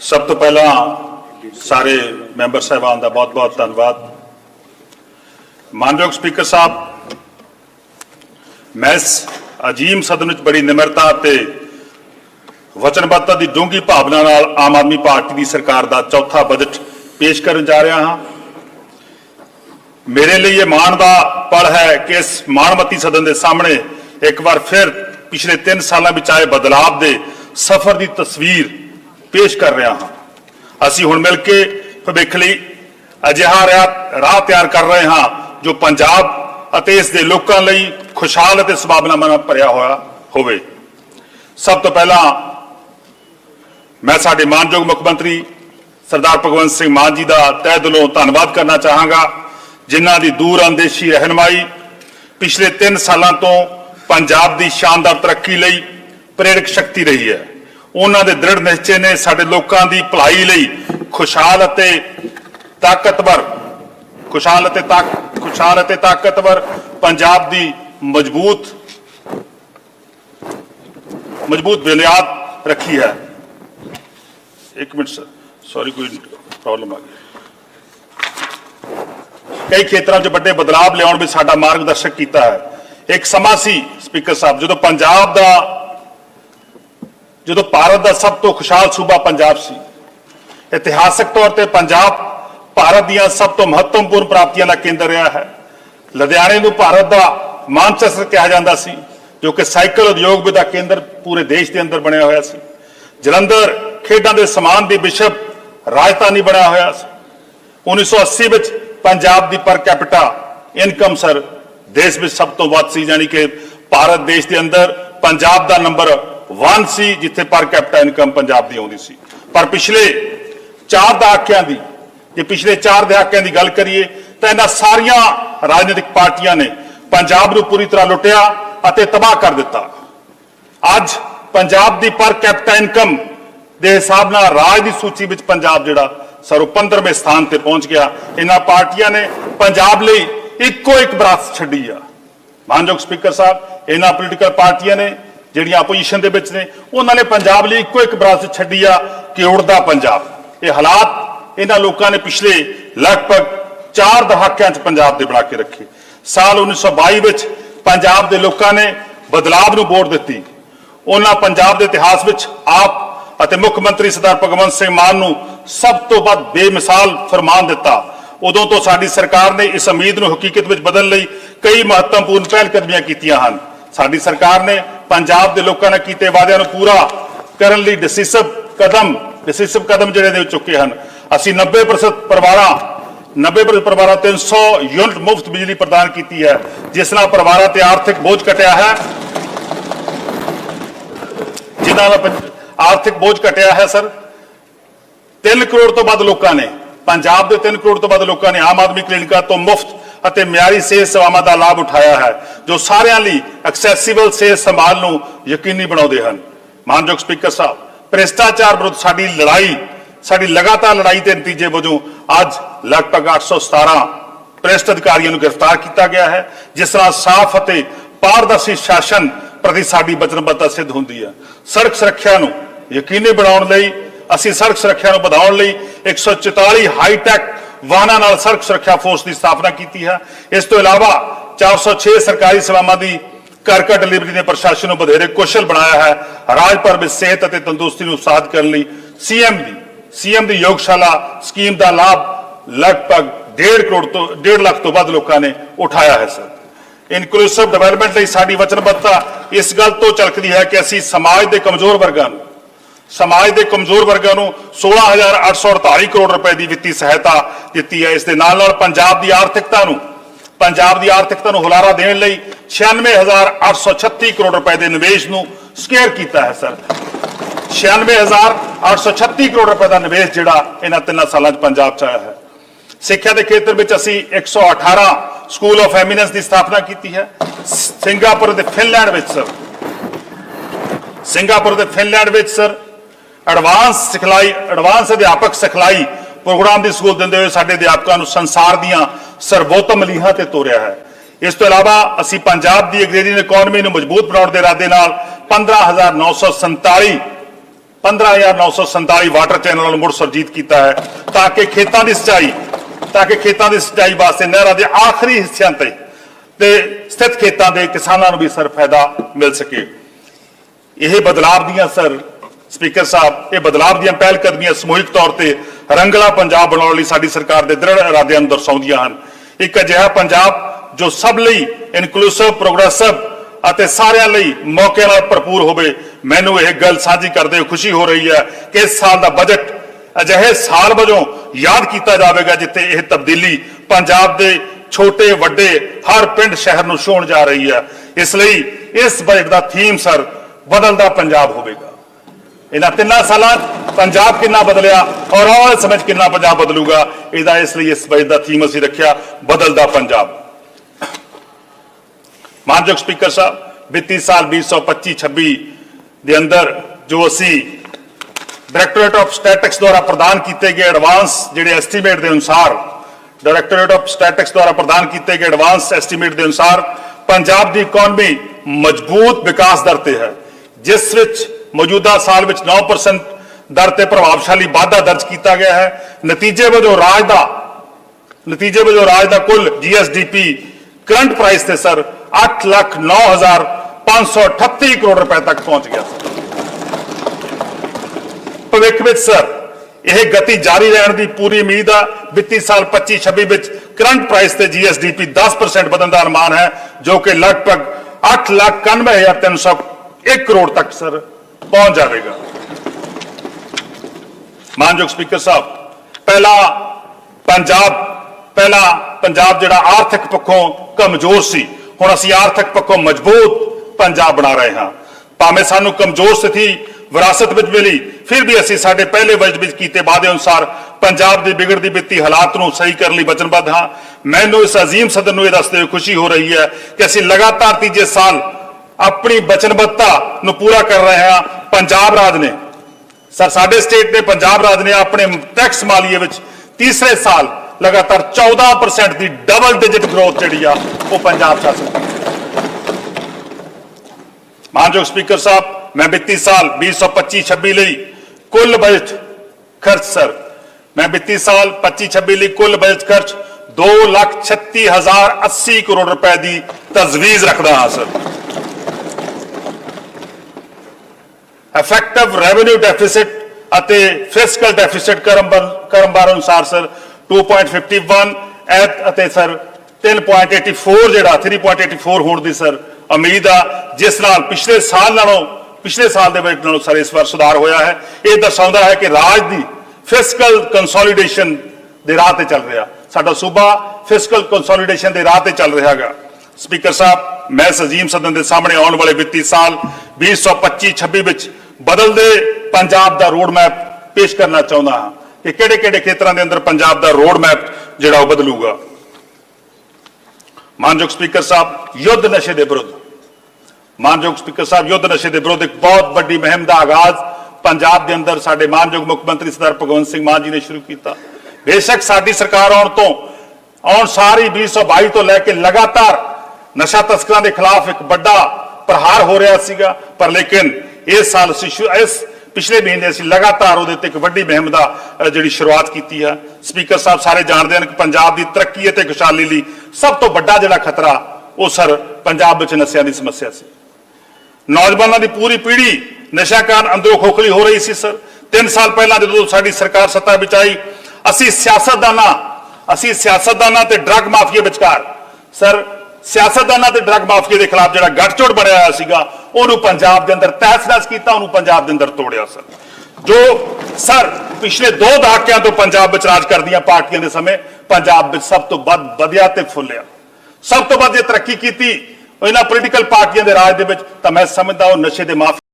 ਸਭ ਤੋਂ ਪਹਿਲਾਂ ਸਾਰੇ ਮੈਂਬਰ ਸਾਹਿਬਾਨ ਦਾ ਬਹੁਤ-ਬਹੁਤ ਧੰਨਵਾਦ। ਮਾਨਯੋਗ ਸਪੀਕਰ ਸਾਹਿਬ, ਮੈਂ ਇਸ ਅਜੀਮ ਸਦਨ ਵਿੱਚ ਬੜੀ ਨਿਮਰਤਾ ਅਤੇ ਵਚਨਬੱਧਤਾ ਦੀ ਡੂੰਘੀ ਭਾਵਨਾ ਨਾਲ ਆਮ ਆਦਮੀ ਪਾਰਟੀ ਦੀ ਸਰਕਾਰ ਦਾ ਚੌਥਾ ਬਜਟ ਪੇਸ਼ ਕਰਨ ਜਾ ਰਿਹਾ ਹਾਂ। ਮੇਰੇ ਲਈ ਇਹ ਮਾਣ ਦਾ ਪਲ ਹੈ ਕਿ ਇਸ ਮਾਣਮੱਤੀ ਸਦਨ ਦੇ ਸਾਹਮਣੇ ਇੱਕ ਵਾਰ ਫਿਰ ਪਿਛਲੇ 3 ਸਾਲਾਂ ਵਿੱਚ ਆਏ ਬਦਲਾਅ ਦੇ ਸਫ਼ਰ ਦੀ ਤਸਵੀਰ ਪੇਸ਼ ਕਰ ਰਿਹਾ ਹਾਂ। ਅਸੀਂ ਹੁਣ ਮਿਲ ਕੇ ਭਵਿੱਖ ਲਈ ਅਜਿਹਾ ਰਾਹ ਰਾਹ ਤਿਆਰ ਕਰ ਰਹੇ ਹਾਂ, ਜੋ ਪੰਜਾਬ ਅਤੇ ਇਸ ਦੇ ਲੋਕਾਂ ਲਈ ਖੁਸ਼ਹਾਲ ਅਤੇ ਸੁਭਾਵਨਾਵਾਂ ਭਰਿਆ ਹੋਇਆ ਹੋਵੇ। ਸਭ ਤੋਂ ਪਹਿਲਾਂ ਮੈਂ ਸਾਡੇ ਮਾਨਯੋਗ ਮੁੱਖ ਮੰਤਰੀ ਸਰਦਾਰ ਭਗਵੰਤ ਸਿੰਘ ਮਾਨ ਜੀ ਦਾ ਤਹਿ ਦਿਲੋਂ ਧੰਨਵਾਦ ਕਰਨਾ ਚਾਹਾਂਗਾ, ਜਿਨ੍ਹਾਂ ਦੀ ਦੂਰ ਅੰਦੇਸ਼ੀ ਰਹਿਨਮਾਈ ਪਿਛਲੇ 3 ਸਾਲਾਂ ਤੋਂ ਪੰਜਾਬ ਦੀ ਸ਼ਾਨਦਾਰ ਤਰੱਕੀ ਲਈ ਪ੍ਰੇਰਕ ਸ਼ਕਤੀ ਰਹੀ ਹੈ। ਉਹਨਾਂ ਦੇ ਦ੍ਰਿੜ ਨਿਸ਼ਚੇ ਨੇ ਸਾਡੇ ਲੋਕਾਂ ਦੀ ਭਲਾਈ ਲਈ ਖੁਸ਼ਹਾਲ ਅਤੇ ਤਾਕਤਵਰ, ਖੁਸ਼ਹਾਲ ਅਤੇ ਤਾਕ, ਖੁਸ਼ਹਾਲ ਅਤੇ ਤਾਕਤਵਰ ਪੰਜਾਬ ਦੀ ਮਜ਼ਬੂਤ ਮਜ਼ਬੂਤ ਬੁਨਿਆਦ ਰੱਖੀ ਹੈ। ਇੱਕ ਮਿੰਟ ਸਰ ਸੌਰੀ ਕੋਈ ਪ੍ਰੋਬਲਮ ਆ ਗਈ। ਕਈ ਖੇਤਰਾਂ 'ਚ ਵੱਡੇ ਬਦਲਾਅ ਲਿਆਉਣ ਵਿੱਚ ਸਾਡਾ ਮਾਰਗਦਰਸ਼ਕ ਕੀਤਾ ਹੈ। ਇੱਕ ਸਮਾਂ ਸੀ, ਸਪੀਕਰ ਸਾਹਿਬ, ਜਦੋਂ ਪੰਜਾਬ ਦਾ ਜਦੋਂ ਭਾਰਤ ਦਾ ਸਭ ਤੋਂ ਖੁਸ਼ਹਾਲ ਸੂਬਾ ਪੰਜਾਬ ਸੀ, ਇਤਿਹਾਸਕ ਤੌਰ ਤੇ ਪੰਜਾਬ ਭਾਰਤ ਦੀਆਂ ਸਭ ਤੋਂ ਮਹੱਤਵਪੂਰਨ ਪ੍ਰਾਪਤੀਆਂ ਦਾ ਕੇਂਦਰ ਰਿਹਾ ਹੈ। ਲੁਧਿਆਣੇ ਨੂੰ ਭਾਰਤ ਦਾ ਮਾਨਚੈਸਟਰ ਕਿਹਾ ਜਾਂਦਾ ਸੀ, ਜੋ ਕਿ ਸਾਈਕਲ ਉਦਯੋਗ ਦਾ ਕੇਂਦਰ ਪੂਰੇ ਦੇਸ਼ ਦੇ ਅੰਦਰ ਬਣਿਆ ਹੋਇਆ ਸੀ। ਜਲੰਧਰ ਖੇਡਾਂ ਦੇ ਸਮਾਨ ਦੀ ਵਿਸ਼ਵ ਰਾਜਧਾਨੀ ਬਣਿਆ ਹੋਇਆ ਸੀ। 1980 ਵਿੱਚ ਪੰਜਾਬ ਦੀ ਪਰ ਕੈਪੀਟਾ ਇਨਕਮ ਸਰ ਦੇਸ਼ ਵਿੱਚ ਸਭ ਤੋਂ ਵੱਧ ਸੀ, ਯਾਨੀ ਕਿ ਭਾਰਤ ਦੇਸ਼ ਦੇ ਅੰਦਰ ਪੰਜਾਬ ਦਾ ਨੰਬਰ 1 ਸੀ, ਜਿੱਥੇ ਪਰ ਕੈਪਟਾ ਇਨਕਮ ਪੰਜਾਬ ਦੀ ਆਉਂਦੀ ਸੀ। ਪਰ ਪਿਛਲੇ 4 ਦਹਾਕਿਆਂ ਦੀ, ਜੇ ਪਿਛਲੇ 4 ਦਹਾਕਿਆਂ ਦੀ ਗੱਲ ਕਰੀਏ, ਤਾਂ ਇਹਨਾਂ ਸਾਰੀਆਂ ਰਾਜਨੀਤਿਕ ਪਾਰਟੀਆਂ ਨੇ ਪੰਜਾਬ ਨੂੰ ਪੂਰੀ ਤਰ੍ਹਾਂ ਲੁੱਟਿਆ ਅਤੇ ਤਬਾਹ ਕਰ ਦਿੱਤਾ। ਅੱਜ ਪੰਜਾਬ ਦੀ ਪਰ ਕੈਪਟਾ ਇਨਕਮ ਦੇ ਹਿਸਾਬ ਨਾਲ ਰਾਜ ਦੀ ਸੂਚੀ ਵਿੱਚ ਪੰਜਾਬ ਜਿਹੜਾ ਸਰੋ 15ਵੇਂ ਸਥਾਨ ਤੇ ਪਹੁੰਚ ਗਿਆ। ਇਹਨਾਂ ਪਾਰਟੀਆਂ ਨੇ ਪੰਜਾਬ ਲਈ ਇੱਕੋ ਇੱਕ ਵਿਰਾਸਤ ਛੱਡੀ ਆ। ਮਾਨਯੋਗ ਸਪੀਕਰ ਸਾਹਿਬ, ਇਹਨਾਂ ਪੋਲੀਟੀਕਲ ਪਾਰਟੀਆਂ ਨੇ ਜਿਹੜੀਆਂ ਆਪੋਜੀਸ਼ਨ ਦੇ ਵਿੱਚ ਨੇ, ਉਹਨਾਂ ਨੇ ਪੰਜਾਬ ਲਈ ਇੱਕੋ ਇੱਕ ਵਿਰਾਸਤ ਛੱਡੀ ਆ ਕਿ ਉੜਦਾ ਪੰਜਾਬ। ਇਹ ਹਾਲਾਤ ਇਹਨਾਂ ਲੋਕਾਂ ਨੇ ਪਿਛਲੇ ਲਗਭਗ 4 ਦਹਾਕਿਆਂ 'ਚ ਪੰਜਾਬ ਦੇ ਬਣਾ ਕੇ ਰੱਖੇ। ਸਾਲ 1922 ਵਿੱਚ ਪੰਜਾਬ ਦੇ ਲੋਕਾਂ ਨੇ ਬਦਲਾਵ ਨੂੰ ਵੋਟ ਦਿੱਤੀ। ਉਹਨਾਂ ਪੰਜਾਬ ਦੇ ਇਤਿਹਾਸ ਵਿੱਚ ਆਪ ਅਤੇ ਮੁੱਖ ਮੰਤਰੀ ਸਰਦਾਰ ਭਗਵੰਤ ਸਿੰਘ ਮਾਨ ਨੂੰ ਸਭ ਤੋਂ ਵੱਧ ਬੇਮਿਸਾਲ ਫਰਮਾਨ ਦਿੱਤਾ। ਉਦੋਂ ਤੋਂ ਸਾਡੀ ਸਰਕਾਰ ਨੇ ਇਸ ਉਮੀਦ ਨੂੰ ਹਕੀਕਤ ਵਿੱਚ ਬਦਲਣ ਲਈ ਕਈ ਮਹੱਤਵਪੂਰਨ ਪਹਿਲਕਦਮੀਆਂ ਕੀਤੀਆਂ ਹਨ। ਸਾਡੀ ਸਰਕਾਰ ਨੇ ਪੰਜਾਬ ਦੇ ਲੋਕਾਂ ਨੇ ਕੀਤੇ ਵਾਅਦਿਆਂ ਨੂੰ ਪੂਰਾ ਕਰਨ ਲਈ ਡਿਸਿਸਿਵ ਕਦਮ ਡਿਸਿਸਿਵ ਕਦਮ ਜਿਹੜੇ ਨੇ ਚੁੱਕੇ ਹਨ। ਅਸੀਂ 90% ਪਰਿਵਾਰਾਂ 90% ਪਰਿਵਾਰਾਂ 300 ਯੂਨਿਟ ਮੁਫਤ ਬਿਜਲੀ ਪ੍ਰਦਾਨ ਕੀਤੀ ਹੈ, ਜਿਸ ਨਾਲ ਪਰਿਵਾਰਾਂ ਤੇ ਆਰਥਿਕ ਬੋਝ ਘਟਿਆ ਹੈ। ਜਿਨ੍ਹਾਂ ਦਾ ਆਰਥਿਕ ਬੋਝ ਘਟਿਆ ਹੈ ਸਰ। 3 ਕਰੋੜ ਤੋਂ ਵੱਧ ਲੋਕਾਂ ਨੇ, ਪੰਜਾਬ ਦੇ 3 ਕਰੋੜ ਤੋਂ ਵੱਧ ਲੋਕਾਂ ਨੇ ਆਮ ਆਦਮੀ ਕਲੀਨਿਕਾਂ ਤੋਂ ਮੁਫਤ ਅਤੇ ਮਿਆਰੀ ਸਿਹਤ ਸੇਵਾਵਾਂ ਦਾ ਲਾਭ ਉਠਾਇਆ ਹੈ, ਜੋ ਸਾਰਿਆਂ ਲਈ ਐਕਸੈਸਿਬਲ ਸਿਹਤ ਸੰਭਾਲ ਨੂੰ ਯਕੀਨੀ ਬਣਾਉਂਦੇ ਹਨ। ਮਾਨਯੋਗ ਸਪੀਕਰ ਸਾਹਿਬ, ਭ੍ਰਿਸ਼ਟਾਚਾਰ ਵਿਰੁੱਧ ਸਾਡੀ ਲੜਾਈ, ਸਾਡੀ ਲਗਾਤਾਰ ਲੜਾਈ ਦੇ ਨਤੀਜੇ ਵਜੋਂ ਅੱਜ ਲਗਭਗ 817 ਭ੍ਰਿਸ਼ਟ ਅਧਿਕਾਰੀਆਂ ਨੂੰ ਗ੍ਰਿਫਤਾਰ ਕੀਤਾ ਗਿਆ ਹੈ, ਜਿਸ ਤਰ੍ਹਾਂ ਸਾਫ਼ ਅਤੇ ਪਾਰਦਰਸ਼ੀ ਸ਼ਾਸਨ ਪ੍ਰਤੀ ਸਾਡੀ ਵਚਨਬੱਧਤਾ ਸਿੱਧ ਹੁੰਦੀ ਹੈ। ਸੜਕ ਸੁਰੱਖਿਆ ਨੂੰ ਯਕੀਨੀ ਬਣਾਉਣ ਲਈ, ਅਸੀਂ ਸੜਕ ਸੁਰੱਖਿਆ ਨੂੰ ਵਧਾਉਣ ਲਈ 144 ਹਾਈਟੈਕ ਵਾਹਨਾਂ ਨਾਲ ਸੜਕ ਸੁਰੱਖਿਆ ਫੋਰਸ ਦੀ ਸਥਾਪਨਾ ਕੀਤੀ ਹੈ। ਇਸ ਤੋਂ ਇਲਾਵਾ 406 ਸਰਕਾਰੀ ਸੇਵਾਵਾਂ ਦੀ ਘਰ ਘਰ ਡਿਲੀਵਰੀ ਨੇ ਪ੍ਰਸ਼ਾਸਨ ਨੂੰ ਵਧੇਰੇ ਕੁਸ਼ਲ ਬਣਾਇਆ ਹੈ। ਰਾਜ ਭਰ ਵਿੱਚ ਸਿਹਤ ਅਤੇ ਤੰਦਰੁਸਤੀ ਨੂੰ ਉਤਸ਼ਾਹਿਤ ਕਰਨ ਲਈ ਸੀਐਮ ਦੀ ਸੀਐਮ ਦੀ ਯੋਗਸ਼ਾਲਾ ਸਕੀਮ ਦਾ ਲਾਭ ਲਗਭਗ 1.5 ਕਰੋੜ ਤੋਂ 1.5 ਲੱਖ ਤੋਂ ਵੱਧ ਲੋਕਾਂ ਨੇ ਉਠਾਇਆ ਹੈ, ਸਰ। ਇਨਕਲੂਸਿਵ ਡਿਵੈਲਪਮੈਂਟ ਲਈ ਸਾਡੀ ਵਚਨਬੱਧਤਾ ਇਸ ਗੱਲ ਤੋਂ ਝਲਕਦੀ ਹੈ ਕਿ ਅਸੀਂ ਸਮਾਜ ਦੇ ਕਮਜ਼ੋਰ ਵਰਗਾਂ ਨੂੰ ਸਮਾਜ ਦੇ ਕਮਜ਼ੋਰ ਵਰਗਾਂ ਨੂੰ 16848 ਕਰੋੜ ਰੁਪਏ ਦੀ ਵਿੱਤੀ ਸਹਾਇਤਾ ਦਿੱਤੀ ਹੈ। ਇਸ ਦੇ ਨਾਲ ਨਾਲ ਪੰਜਾਬ ਦੀ ਆਰਥਿਕਤਾ ਨੂੰ, ਪੰਜਾਬ ਦੀ ਆਰਥਿਕਤਾ ਨੂੰ ਹੁਲਾਰਾ ਦੇਣ ਲਈ 96836 ਕਰੋੜ ਰੁਪਏ ਦੇ ਨਿਵੇਸ਼ ਨੂੰ ਸਕੇਅਰ ਕੀਤਾ ਹੈ ਸਰ। 96836 ਕਰੋੜ ਰੁਪਏ ਦਾ ਨਿਵੇਸ਼ ਜਿਹੜਾ ਇਹਨਾਂ ਤਿੰਨਾਂ ਸਾਲਾਂ 'ਚ ਪੰਜਾਬ 'ਚ ਆਇਆ ਹੈ। ਸਿੱਖਿਆ ਦੇ ਖੇਤਰ ਵਿੱਚ ਅਸੀਂ 118 ਸਕੂਲ ਆਫ ਐਮੀਨੈਂਸ ਦੀ ਸਥਾਪਨਾ ਕੀਤੀ ਹੈ। ਸਿੰਗਾਪੁਰ ਤੇ ਫਿਨਲੈਂਡ ਵਿੱਚ, ਸਰ। ਸਿੰਗਾਪੁਰ ਤੇ ਫਿਨਲੈਂਡ ਵਿੱਚ, ਸਰ। ਐਡਵਾਂਸ ਸਿਖਲਾਈ, ਐਡਵਾਂਸ ਅਧਿਆਪਕ ਸਿਖਲਾਈ ਪ੍ਰੋਗਰਾਮ ਦੀ ਸਹੂਲਤ ਦਿੰਦੇ ਹੋਏ ਸਾਡੇ ਅਧਿਆਪਕਾਂ ਨੂੰ ਸੰਸਾਰ ਦੀਆਂ ਸਰਵੋਤਮ ਲੀਹਾਂ ਤੇ ਤੋਰਿਆ ਹੈ। ਇਸ ਤੋਂ ਇਲਾਵਾ ਅਸੀਂ ਪੰਜਾਬ ਦੀ ਐਗਰੀਰੀਅਨ ਇਕਨੋਮੀ ਨੂੰ ਮਜ਼ਬੂਤ ਬਣਾਉਣ ਦੇ ਇਰਾਦੇ ਨਾਲ 15947 15947 ਵਾਟਰ ਚੈਨਲਾਂ ਨੂੰ ਮੁੜ ਸੁਰਜੀਤ ਕੀਤਾ ਹੈ ਤਾਂ ਕਿ ਖੇਤਾਂ ਦੀ ਸਿੰਚਾਈ, ਤਾਂ ਕਿ ਖੇਤਾਂ ਦੀ ਸਿੰਚਾਈ ਵਾਸਤੇ ਨਹਿਰਾਂ ਦੇ ਆਖਰੀ ਹਿੱਸਿਆਂ ਤੇ ਤੇ ਸਥਿਤ ਖੇਤਾਂ ਦੇ ਕਿਸਾਨਾਂ ਨੂੰ ਵੀ ਸਰ ਫਾਇਦਾ ਮਿਲ ਸਕੇ। ਇਹ ਬਦਲਾਵ ਦੀਆਂ ਸਰ ਸਪੀਕਰ ਸਾਹਿਬ, ਇਹ ਬਦਲਾਵ ਦੀਆਂ ਪਹਿਲ ਕਦਮੀਆਂ ਸਮੂਹਿਕ ਤੌਰ ਤੇ ਰੰਗਲਾ ਪੰਜਾਬ ਬਣਾਉਣ ਲਈ ਸਾਡੀ ਸਰਕਾਰ ਦੇ ਦ੍ਰਿੜ ਇਰਾਦਿਆਂ ਨੂੰ ਦਰਸਾਉਂਦੀਆਂ ਹਨ। ਇੱਕ ਅਜਿਹਾ ਪੰਜਾਬ ਜੋ ਸਭ ਲਈ ਇਨਕਲੂਸਿਵ ਪ੍ਰੋਗਰੈਸਿਵ ਅਤੇ ਸਾਰਿਆਂ ਲਈ ਮੌਕੇ ਨਾਲ ਭਰਪੂਰ ਹੋਵੇ, ਮੈਨੂੰ ਇਹ ਗੱਲ ਸਾਂਝੀ ਕਰਦੇ ਹੋਏ ਖੁਸ਼ੀ ਹੋ ਰਹੀ ਹੈ ਕਿ ਇਸ ਸਾਲ ਦਾ ਬਜਟ ਅਜਿਹੇ ਸਾਲ ਵਜੋਂ ਯਾਦ ਕੀਤਾ ਜਾਵੇਗਾ ਜਿੱਥੇ ਇਹ ਤਬਦੀਲੀ ਪੰਜਾਬ ਦੇ ਛੋਟੇ, ਵੱਡੇ, ਹਰ ਪਿੰਡ, ਸ਼ਹਿਰ ਨੂੰ ਛੋਣ ਜਾ ਰਹੀ ਹੈ। ਇਸ ਲਈ ਇਸ ਬਜਟ ਦਾ ਥੀਮ ਸਰ ਬਦਲਦਾ ਪੰਜਾਬ ਹੋਵੇਗਾ। ਇਹਨਾਂ ਤਿੰਨਾਂ ਸਾਲਾਂ ਪੰਜਾਬ ਕਿੰਨਾ ਬਦਲਿਆ ਔਰ ਆਉਣ ਵਾਲੇ ਸਮੇਂ 'ਚ ਕਿੰਨਾ ਪੰਜਾਬ ਬਦਲੂਗਾ, ਇਹਦਾ ਇਸ ਲਈ ਇਸ ਬਜਟ ਦਾ ਥੀਮ ਅਸੀਂ ਰੱਖਿਆ, ਬਦਲਦਾ ਪੰਜਾਬ। ਮਾਨਯੋਗ ਸਪੀਕਰ ਸਾਹਿਬ, ਵਿੱਤੀ ਸਾਲ 2025-26 ਦੇ ਅੰਦਰ ਜੋ ਅਸੀਂ ਡਾਇਰੈਕਟੋਰੇਟ ਆਫ ਸਟੈਟਿਕਸ ਦੁਆਰਾ ਪ੍ਰਦਾਨ ਕੀਤੇ ਗਏ ਐਡਵਾਂਸ ਜਿਹੜੇ ਐਸਟੀਮੇਟ ਦੇ ਅਨੁਸਾਰ ਡਾਇਰੈਕਟੋਰੇਟ ਆਫ ਸਟੈਟਿਕਸ ਦੁਆਰਾ ਪ੍ਰਦਾਨ ਕੀਤੇ ਗਏ ਐਡਵਾਂਸ ਐਸਟੀਮੇਟ ਦੇ ਅਨੁਸਾਰ, ਪੰਜਾਬ ਦੀ ਇਕਨੋਮੀ ਮਜ਼ਬੂਤ ਵਿਕਾਸ ਦਰ ਤੇ ਹੈ, ਜਿਸ ਵਿੱਚ ਮੌਜੂਦਾ ਸਾਲ ਵਿੱਚ 9% ਦਰ ਤੇ ਪ੍ਰਭਾਵਸ਼ਾਲੀ ਵਾਧਾ ਦਰਜ ਕੀਤਾ ਗਿਆ ਹੈ। ਨਤੀਜੇ ਵਜੋਂ ਰਾਜ ਦਾ ਨਤੀਜੇ ਵਜੋਂ ਰਾਜ ਦਾ ਕੁੱਲ ਜੀਐਸਡੀਪੀ ਕਰੰਟ ਪ੍ਰਾਈਸ ਤੇ ਸਰ 8 ਲੱਖ 9538 ਕਰੋੜ ਰੁਪਏ ਤੱਕ ਪਹੁੰਚ ਗਿਆ ਭਵਿੱਖ ਵਿੱਚ ਸਰ ਇਹ ਗਤੀ ਜਾਰੀ ਰਹਿਣ ਦੀ ਪੂਰੀ ਉਮੀਦ ਆ। ਵਿੱਤੀ ਸਾਲ 25-26 ਵਿੱਚ ਕਰੰਟ ਪ੍ਰਾਈਸ ਤੇ ਜੀਐਸਡੀਪੀ 10% ਵਧਣ ਦਾ ਅਨੁਮਾਨ ਹੈ ਜੋ ਕਿ ਲਗਭਗ 8,91,301 ਕਰੋੜ ਤੱਕ ਸਰ ਪਹੁੰਚ ਜਾਵੇਗਾ। ਮਾਨਯੋਗ ਸਪੀਕਰ ਸਾਹਿਬ, ਪਹਿਲਾ ਪੰਜਾਬ ਪਹਿਲਾ ਪੰਜਾਬ ਜਿਹੜਾ ਆਰਥਿਕ ਪੱਖੋਂ ਕਮਜ਼ੋਰ ਸੀ, ਹੁਣ ਅਸੀਂ ਆਰਥਿਕ ਪੱਖੋਂ ਮਜ਼ਬੂਤ ਪੰਜਾਬ ਬਣਾ ਰਹੇ ਹਾਂ। ਭਾਵੇਂ ਸਾਨੂੰ ਕਮਜ਼ੋਰ ਸਥਿਤੀ ਵਿਰਾਸਤ ਵਿੱਚ ਮਿਲੀ, ਫਿਰ ਵੀ ਅਸੀਂ ਸਾਡੇ ਪਹਿਲੇ ਬਜਟ ਵਿੱਚ ਕੀਤੇ ਵਾਅਦੇ ਅਨੁਸਾਰ ਪੰਜਾਬ ਦੀ ਵਿਗੜਦੀ ਵਿੱਤੀ ਹਾਲਾਤ ਨੂੰ ਸਹੀ ਕਰਨ ਲਈ ਵਚਨਬੱਧ ਹਾਂ। ਮੈਨੂੰ ਇਸ ਅਜ਼ੀਮ ਸਦਨ ਨੂੰ ਇਹ ਦੱਸਦੇ ਹੋਏ ਖੁਸ਼ੀ ਹੋ ਰਹੀ ਹੈ ਕਿ ਅਸੀਂ ਲਗਾਤਾਰ ਤੀਜੇ ਸਾਲ ਆਪਣੀ ਵਚਨਬੱਧਤਾ ਨੂੰ ਪੂਰਾ ਕਰ ਰਹੇ ਹਾਂ ਪੰਜਾਬ ਰਾਜ ਨੇ। ਸਰ ਸਾਡੇ ਸਟੇਟ ਨੇ ਪੰਜਾਬ ਰਾਜ ਨੇ ਆਪਣੇ ਟੈਕਸ ਮਾਲੀਏ ਵਿੱਚ ਤੀਸਰੇ ਸਾਲ ਲਗਾਤਾਰ 14% ਦੀ ਡਬਲ ਡਿਜਿਟ ਗਰੋਥ ਜਿਹੜੀ ਆ ਉਹ ਪੰਜਾਬ ਚ ਹਾਸਲ ਕੀਤੀ ਮਾਨਯੋਗ ਸਪੀਕਰ ਸਾਹਿਬ ਮੈਂ ਵਿੱਤੀ ਸਾਲ 2025-26 ਲਈ ਕੁੱਲ ਬਜਟ ਖਰਚ ਸਰ ਮੈਂ ਵਿੱਤੀ ਸਾਲ 25-26 ਲਈ ਕੁੱਲ ਬਜਟ ਖਰਚ 2,36,080 ਕਰੋੜ ਰੁਪਏ ਦੀ ਤਜਵੀਜ਼ ਰੱਖਦਾ ਹਾਂ ਸਰ। ਇਫੈਕਟਿਵ ਰੈਵਨਿਊ ਡੈਫਿਸਿਟ ਅਤੇ ਫਿਸਕਲ ਡੈਫਿਸਿਟ ਕਰਮਬਾਰ ਅਨੁਸਾਰ ਸਰ 2.51 ਐਤ ਅਤੇ ਸਰ 3.84 ਜਿਹੜਾ 3.84 ਹੋਣ ਦੀ ਸਰ ਉਮੀਦ ਆ, ਜਿਸ ਨਾਲ ਪਿਛਲੇ ਸਾਲ ਨਾਲੋਂ, ਪਿਛਲੇ ਸਾਲ ਦੇ ਬਜਟ ਨਾਲੋਂ ਸਰ ਇਸ ਵਾਰ ਸੁਧਾਰ ਹੋਇਆ ਹੈ। ਇਹ ਦਰਸਾਉਂਦਾ ਹੈ ਕਿ ਰਾਜ ਦੀ ਫਿਸਕਲ ਕੰਸੋਲੀਡੇਸ਼ਨ ਦੇ ਰਾਹ ਤੇ ਚੱਲ ਰਿਹਾ। ਸਾਡਾ ਸੂਬਾ ਫਿਸਕਲ ਕੰਸੋਲੀਡੇਸ਼ਨ ਦੇ ਰਾਹ ਤੇ ਚੱਲ ਰਿਹਾ ਹੈਗਾ। ਸਪੀਕਰ ਸਾਹਿਬ, ਮੈਂ ਇਸ ਸਦਨ ਦੇ ਸਾਹਮਣੇ ਆਉਣ ਵਾਲੇ ਵਿੱਤੀ ਸਾਲ 2025-26 ਵਿੱਚ ਬਦਲਦੇ ਪੰਜਾਬ ਦਾ ਰੋਡ ਮੈਪ ਪੇਸ਼ ਕਰਨਾ ਚਾਹੁੰਦਾ ਹਾਂ ਕਿ ਕਿਹੜੇ-ਕਿਹੜੇ ਖੇਤਰਾਂ ਦੇ ਅੰਦਰ ਪੰਜਾਬ ਦਾ ਰੋਡ ਮੈਪ ਜਿਹੜਾ ਉਹ ਬਦਲੂਗਾ। ਮਾਨਯੋਗ ਸਪੀਕਰ ਸਾਹਿਬ, ਯੁੱਧ ਨਸ਼ੇ ਦੇ ਵਿਰੁੱਧ। ਮਾਨਯੋਗ ਸਪੀਕਰ ਸਾਹਿਬ, ਯੁੱਧ ਨਸ਼ੇ ਦੇ ਵਿਰੁੱਧ ਇੱਕ ਬਹੁਤ ਵੱਡੀ ਮੁਹਿੰਮ ਦਾ ਆਗਾਜ਼ ਪੰਜਾਬ ਦੇ ਅੰਦਰ ਸਾਡੇ ਮਾਨਯੋਗ ਮੁੱਖ ਮੰਤਰੀ ਸਰਦਾਰ ਭਗਵੰਤ ਸਿੰਘ ਮਾਨ ਜੀ ਨੇ ਸ਼ੁਰੂ ਕੀਤਾ। ਬੇਸ਼ੱਕ ਸਾਡੀ ਸਰਕਾਰ ਆਉਣ ਤੋਂ, ਆਉਣ ਸਾਰੀ 2022 ਤੋਂ ਲੈ ਕੇ ਲਗਾਤਾਰ ਨਸ਼ਾ ਤਸਕਰਾਂ ਦੇ ਖਿਲਾਫ ਇੱਕ ਵੱਡਾ ਪ੍ਰਹਾਰ ਹੋ ਰਿਹਾ ਸੀਗਾ, ਪਰ ਲੇਕਿਨ ਇਸ ਸਾਲ ਅਸੀਂ ਸ਼ੁ- ਇਸ ਪਿਛਲੇ ਮਹੀਨੇ ਅਸੀਂ ਲਗਾਤਾਰ ਉਹਦੇ ਤੇ ਇੱਕ ਵੱਡੀ ਮੁਹਿੰਮ ਦਾ ਅ, ਜਿਹੜੀ ਸ਼ੁਰੂਆਤ ਕੀਤੀ ਹੈ ਸਪੀਕਰ ਸਾਹਿਬ ਸਾਰੇ ਜਾਣਦੇ ਹਨ ਕਿ ਪੰਜਾਬ ਦੀ ਤਰੱਕੀ ਅਤੇ ਖੁਸ਼ਹਾਲੀ ਲਈ ਸਭ ਤੋਂ ਵੱਡਾ ਜਿਹੜਾ ਖਤਰਾ ਉਹ ਸਰ ਪੰਜਾਬ ਵਿੱਚ ਨਸ਼ਿਆਂ ਦੀ ਸਮੱਸਿਆ ਸੀ। ਨੌਜਵਾਨਾਂ ਦੀ ਪੂਰੀ ਪੀੜ੍ਹੀ ਨਸ਼ਾ ਕਾਰਨ ਅੰਦਰੋਂ ਖੋਖਲੀ ਹੋ ਰਹੀ ਸੀ ਸਰ। 3 ਸਾਲ ਪਹਿਲਾਂ ਜਦੋਂ ਸਾਡੀ ਸਰਕਾਰ ਸੱਤਾ ਵਿੱਚ ਆਈ ਅਸੀਂ ਸਿਆਸਤਦਾਨਾਂ ਅਸੀਂ ਸਿਆਸਤਦਾਨਾਂ ਤੇ ਡਰੱਗ ਮਾਫੀਆ ਵਿਚਕਾਰ ਸਰ ਸਿਆਸਤਦਾਨਾਂ ਤੇ ਡਰੱਗ ਮਾਫੀਆ ਦੇ ਖਿਲਾਫ ਜਿਹੜਾ ਗੱਠਜੋੜ ਬਣਿਆ ਹੋਇਆ ਸੀਗਾ, ਉਹਨੂੰ ਪੰਜਾਬ ਦੇ ਅੰਦਰ ਤਹਿਸ-ਨਹਿਸ ਕੀਤਾ, ਉਹਨੂੰ ਪੰਜਾਬ ਦੇ ਅੰਦਰ ਤੋੜਿਆ, ਸਰ। ਜੋ ਸਰ, ਪਿਛਲੇ ਦੋ ਦਹਾਕਿਆਂ ਤੋਂ ਪੰਜਾਬ ਵਿੱਚ ਰਾਜ ਕਰਦੀਆਂ ਪਾਰਟੀਆਂ ਦੇ ਸਮੇਂ, ਪੰਜਾਬ ਵਿੱਚ ਸਭ ਤੋਂ ਵੱਧ ਵਧਿਆ ਤੇ ਫੁੱਲਿਆ। ਸਭ ਤੋਂ ਵੱਧ ਜੇ ਤਰੱਕੀ ਕੀਤੀ ਇਹਨਾਂ ਪੋਲੀਟੀਕਲ ਪਾਰਟੀਆਂ ਦੇ ਰਾਜ ਦੇ ਵਿੱਚ, ਤਾਂ ਮੈਂ ਸਮਝਦਾ ਉਹ ਨਸ਼ੇ ਦੇ ਮਾਫੀ